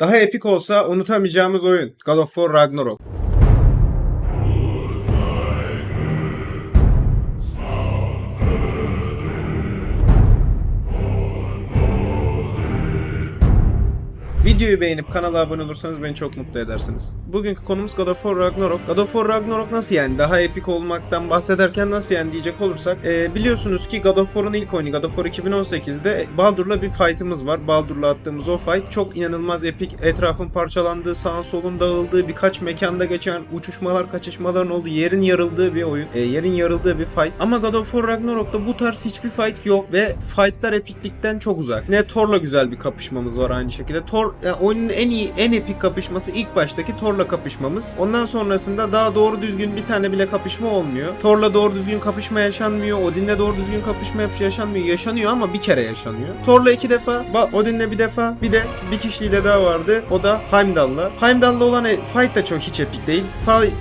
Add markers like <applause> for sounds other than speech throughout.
Daha epik olsa unutamayacağımız oyun. God of War Ragnarok. Videoyu beğenip kanala abone olursanız beni çok mutlu edersiniz. Bugünkü konumuz God of War Ragnarok. God of War Ragnarok nasıl yani? Daha epik olmaktan bahsederken nasıl yani diyecek olursak. e, biliyorsunuz ki God of War'un ilk oyunu God of War 2018'de Baldur'la bir fight'ımız var. Baldur'la attığımız o fight çok inanılmaz epik. Etrafın parçalandığı, sağın solun dağıldığı, birkaç mekanda geçen uçuşmalar, kaçışmaların olduğu, yerin yarıldığı bir oyun. E, yerin yarıldığı bir fight. Ama God of War Ragnarok'ta bu tarz hiçbir fight yok ve fight'lar epiklikten çok uzak. Ne Thor'la güzel bir kapışmamız var aynı şekilde. Thor yani oyunun en iyi, en epik kapışması ilk baştaki Thor'la kapışmamız. Ondan sonrasında daha doğru düzgün bir tane bile kapışma olmuyor. Thor'la doğru düzgün kapışma yaşanmıyor. Odin'le doğru düzgün kapışma yaşanmıyor. Yaşanıyor ama bir kere yaşanıyor. Thor'la iki defa, Odin'le bir defa, bir de bir kişiyle daha vardı. O da Heimdall'la. Heimdall'la olan e- fight da çok hiç epik değil.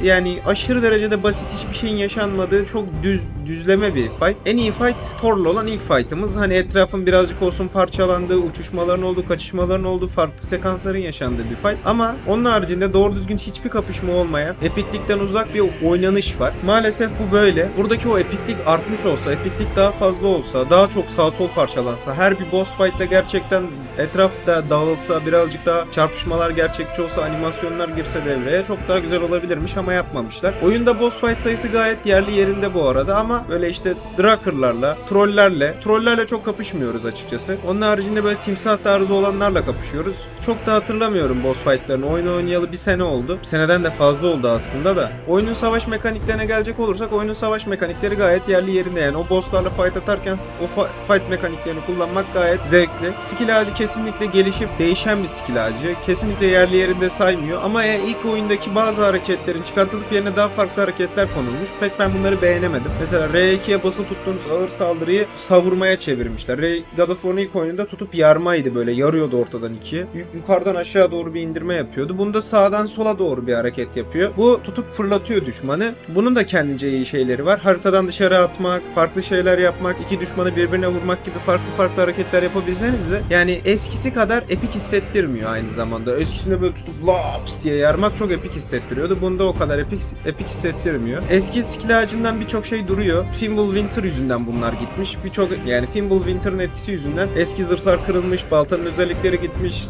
Yani aşırı derecede basit hiçbir şeyin yaşanmadığı çok düz düzleme bir fight. En iyi fight Thor'la olan ilk fight'ımız. Hani etrafın birazcık olsun parçalandığı, uçuşmaların olduğu, kaçışmaların olduğu, farklı sekansların yaşandığı bir fight. Ama onun haricinde doğru düzgün hiçbir kapışma olmayan, epiklikten uzak bir oynanış var. Maalesef bu böyle. Buradaki o epiklik artmış olsa, epiklik daha fazla olsa, daha çok sağ sol parçalansa, her bir boss fight'ta gerçekten etrafta dağılsa, birazcık daha çarpışmalar gerçekçi olsa, animasyonlar girse devreye çok daha güzel olabilirmiş ama yapmamışlar. Oyunda boss fight sayısı gayet yerli yerinde bu arada ama böyle işte Drakırlarla, trollerle, trollerle çok kapışmıyoruz açıkçası. Onun haricinde böyle timsah tarzı olanlarla kapışıyoruz. Çok da hatırlamıyorum boss fightlarını. Oyunu oynayalı bir sene oldu. Bir seneden de fazla oldu aslında da. Oyunun savaş mekaniklerine gelecek olursak oyunun savaş mekanikleri gayet yerli yerinde yani. O bosslarla fight atarken o fight mekaniklerini kullanmak gayet zevkli. Skill ağacı kesinlikle gelişip değişen bir skill ağacı. Kesinlikle yerli yerinde saymıyor ama e, ilk oyundaki bazı hareketlerin çıkartılıp yerine daha farklı hareketler konulmuş. Pek ben bunları beğenemedim. Mesela R2'ye basılı tuttuğunuz ağır saldırıyı savurmaya çevirmişler. R God of War'un ilk oyununda tutup yarmaydı böyle. Yarıyordu ortadan ikiye. Yuk- yukarıdan aşağı doğru bir indirme yapıyordu. Bunda sağdan sola doğru bir hareket yapıyor. Bu tutup fırlatıyor düşmanı. Bunun da kendince iyi şeyleri var. Haritadan dışarı atmak, farklı şeyler yapmak, iki düşmanı birbirine vurmak gibi farklı farklı hareketler yapabilseniz de yani eskisi kadar epik hissettirmiyor aynı zamanda. Eskisinde böyle tutup laps diye yarmak çok epik hissettiriyordu. Bunda o kadar epik epik hissettirmiyor. Eski skill birçok şey duruyor. Fimble Winter yüzünden bunlar gitmiş. Birçok yani Fimble Winter'ın etkisi yüzünden eski zırhlar kırılmış, baltanın özellikleri gitmiş,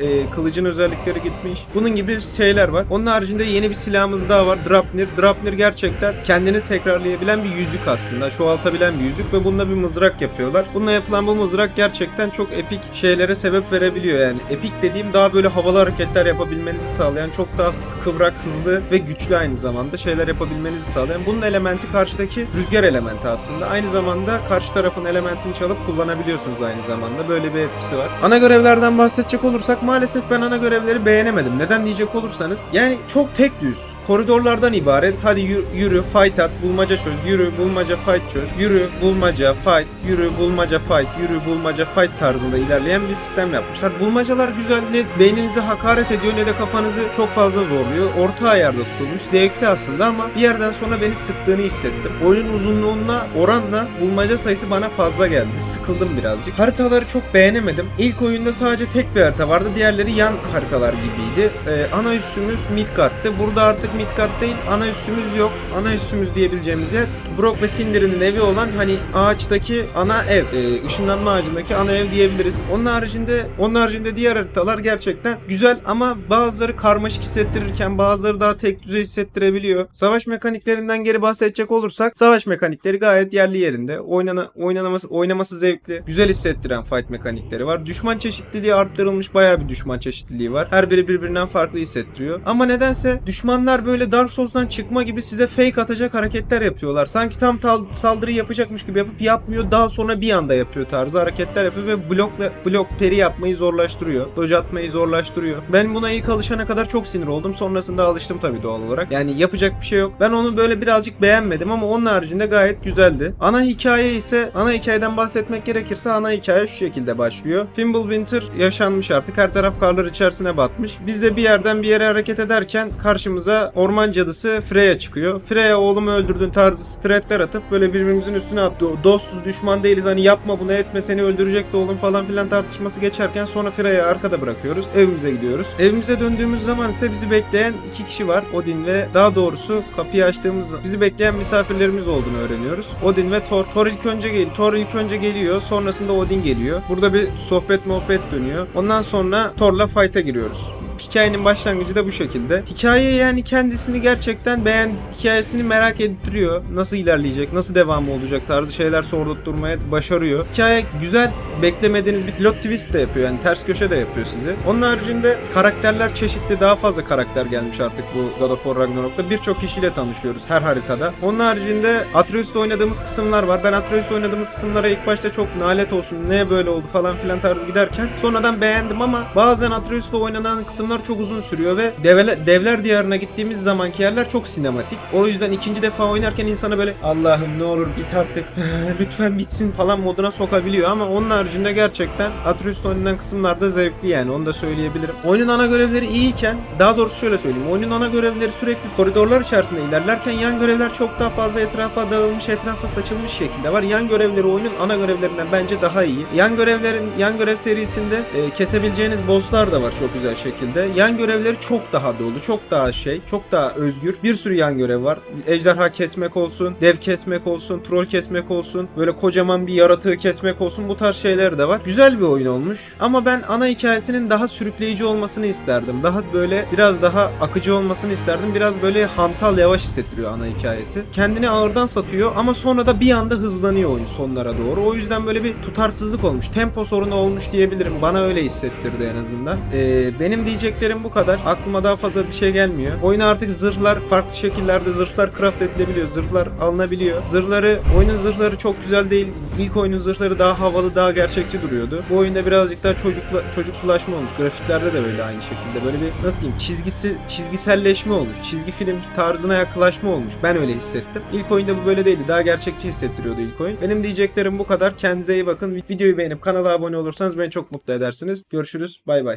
e, kılıcın özellikleri gitmiş. Bunun gibi şeyler var. Onun haricinde yeni bir silahımız daha var. Drapnir. Drapnir gerçekten kendini tekrarlayabilen bir yüzük aslında. Çoğaltabilen bir yüzük ve bununla bir mızrak yapıyorlar. Bununla yapılan bu mızrak gerçekten çok epik şeylere sebep verebiliyor yani. Epik dediğim daha böyle havalı hareketler yapabilmenizi sağlayan, çok daha kıvrak, hızlı ve güçlü aynı zamanda şeyler yapabilmenizi sağlayan. Bunun elementi karşıdaki rüzgar elementi aslında. Aynı zamanda karşı tarafın elementini çalıp kullanabiliyorsunuz aynı zamanda. Böyle bir etkisi var. Ana görevlerden bahsedecek olursak maalesef ben ana görevleri beğenemedim. Neden diyecek olursanız yani çok tek düz koridorlardan ibaret. Hadi yürü fight at, bulmaca çöz, yürü, bulmaca fight çöz, yürü, bulmaca fight, yürü, bulmaca fight, yürü, bulmaca fight tarzında ilerleyen bir sistem yapmışlar. Bulmacalar güzel, ne beyninizi hakaret ediyor ne de kafanızı çok fazla zorluyor. Orta ayarda tutulmuş, zevkli aslında ama bir yerden sonra beni sıktığını hissettim. Oyunun uzunluğuna oranla bulmaca sayısı bana fazla geldi. Sıkıldım birazcık. Haritaları çok beğenemedim. İlk oyunda sadece tek bir harita vardı. Diğerleri yan haritalar gibiydi. Ee, ana üssümüz Midgard'tı. Burada artık Midgard değil, ana üssümüz yok. Ana üssümüz diyebileceğimiz yer Brock ve Cinder'in evi olan hani ağaçtaki ana ev. Ee, ışınlanma ağacındaki ana ev diyebiliriz. Onun haricinde onun haricinde diğer haritalar gerçekten güzel ama bazıları karmaşık hissettirirken bazıları daha tek düzey hissettirebiliyor. Savaş mekaniklerinden geri bahsedecek olursak savaş mekanikleri gayet yerli yerinde. Oynana, oynanaması, oynaması zevkli. Güzel hissettiren fight mekanikleri var. Düşman çeşitliliği arttırılmış bayağı bir düşman çeşitliliği var. Her biri birbirinden farklı hissettiriyor. Ama nedense düşmanlar böyle Dark Souls'dan çıkma gibi size fake atacak hareketler yapıyorlar. Sanki tam saldırı yapacakmış gibi yapıp yapmıyor. Daha sonra bir anda yapıyor tarzı hareketler yapıyor ve blokla blok peri yapmayı zorlaştırıyor. Dodge atmayı zorlaştırıyor. Ben buna ilk alışana kadar çok sinir oldum. Sonrasında alıştım tabii doğal olarak. Yani yapacak bir şey yok. Ben onu böyle birazcık beğenmedim ama onun haricinde gayet güzeldi. Ana hikaye ise ana hikayeden bahsetmek gerekirse ana hikaye şu şekilde başlıyor. Fimbulwinter yaşanmış artık. Her taraf karlar içerisine batmış. Biz de bir yerden bir yere hareket ederken karşımıza orman cadısı Freya çıkıyor. Freya oğlumu öldürdün tarzı stretler atıp böyle birbirimizin üstüne atlıyor. Dostuz düşman değiliz hani yapma bunu etme seni öldürecekti oğlum falan filan tartışması geçerken sonra Freya'yı arkada bırakıyoruz. Evimize gidiyoruz. Evimize döndüğümüz zaman ise bizi bekleyen iki kişi var. Odin ve daha doğrusu kapıyı açtığımız bizi bekleyen misafirlerimiz olduğunu öğreniyoruz. Odin ve Thor. Thor ilk önce geliyor. Thor ilk önce geliyor. Sonrasında Odin geliyor. Burada bir sohbet muhabbet dönüyor. Ondan sonra Thor'la fight'a giriyoruz. Hikayenin başlangıcı da bu şekilde. Hikaye yani kendisini gerçekten beğen, hikayesini merak ettiriyor. Nasıl ilerleyecek, nasıl devamı olacak tarzı şeyler sordurtmaya başarıyor. Hikaye güzel, beklemediğiniz bir plot twist de yapıyor yani ters köşe de yapıyor size. Onun haricinde karakterler çeşitli, daha fazla karakter gelmiş artık bu God of War Ragnarok'ta. Birçok kişiyle tanışıyoruz her haritada. Onun haricinde Atreus'ta oynadığımız kısımlar var. Ben Atreus'ta oynadığımız kısımlara ilk başta çok nalet olsun, ne böyle oldu falan filan tarzı giderken sonradan beğendim ama bazen Atreus'ta oynanan kısımlar çok uzun sürüyor ve devler, devler diyarına gittiğimiz zamanki yerler çok sinematik. O yüzden ikinci defa oynarken insana böyle Allah'ım ne olur bit artık <laughs> lütfen bitsin falan moduna sokabiliyor ama onun haricinde gerçekten Atreus'ta oynanan kısımlarda zevkli yani onu da söyleyebilirim. Oyunun ana görevleri iyiyken daha doğrusu şöyle söyleyeyim. Oyunun ana görevleri sürekli koridorlar içerisinde ilerlerken yan görevler çok daha fazla etrafa dağılmış, etrafa saçılmış şekilde var. Yan görevleri oyunun ana görevlerinden bence daha iyi. Yan görevlerin yan görev serisinde e, kesebileceğiniz bosslar da var çok güzel şekilde. Yan görevleri çok daha dolu, çok daha şey, çok daha özgür. Bir sürü yan görev var. Ejderha kesmek olsun, dev kesmek olsun, troll kesmek olsun, böyle kocaman bir yaratığı kesmek olsun bu tarz şeyler de var. Güzel bir oyun olmuş. Ama ben ana hikayesinin daha sürükleyici olmasını isterdim. Daha böyle biraz daha akıcı olmasını isterdim. Biraz böyle hantal yavaş hissettiriyor ana hikayesi. Kendini ağırdan satıyor ama sonra da bir anda hızlanıyor oyun sonlara doğru. O yüzden böyle bir tutarsızlık olmuş. Tempo sorunu olmuş diyebilirim. Bana öyle hissettirdi en azından. Ee, benim diyeceklerim bu kadar. Aklıma daha fazla bir şey gelmiyor. Oyuna artık zırhlar farklı şekillerde zırhlar craft edilebiliyor. Zırhlar alınabiliyor. Zırhları, oyunun zırhları çok güzel değil. İlk oyunun zırhları daha havalı, daha gerçekçi duruyordu. Bu oyunda birazcık daha çocukla, çocuksulaşma olmuş. Grafiklerde de böyle aynı şekilde. Böyle bir nasıl diyeyim çizgisi çizgiselleşme olmuş. Çizgi film tarzına yaklaşma olmuş. Ben öyle hissettim. İlk oyunda bu böyle değildi. Daha gerçekçi hissettiriyordu ilk oyun. Benim diyeceklerim bu kadar. Kendinize iyi bakın. Videoyu beğenip kanala abone olursanız beni çok mutlu edersiniz. Görüşürüz. Bay bay.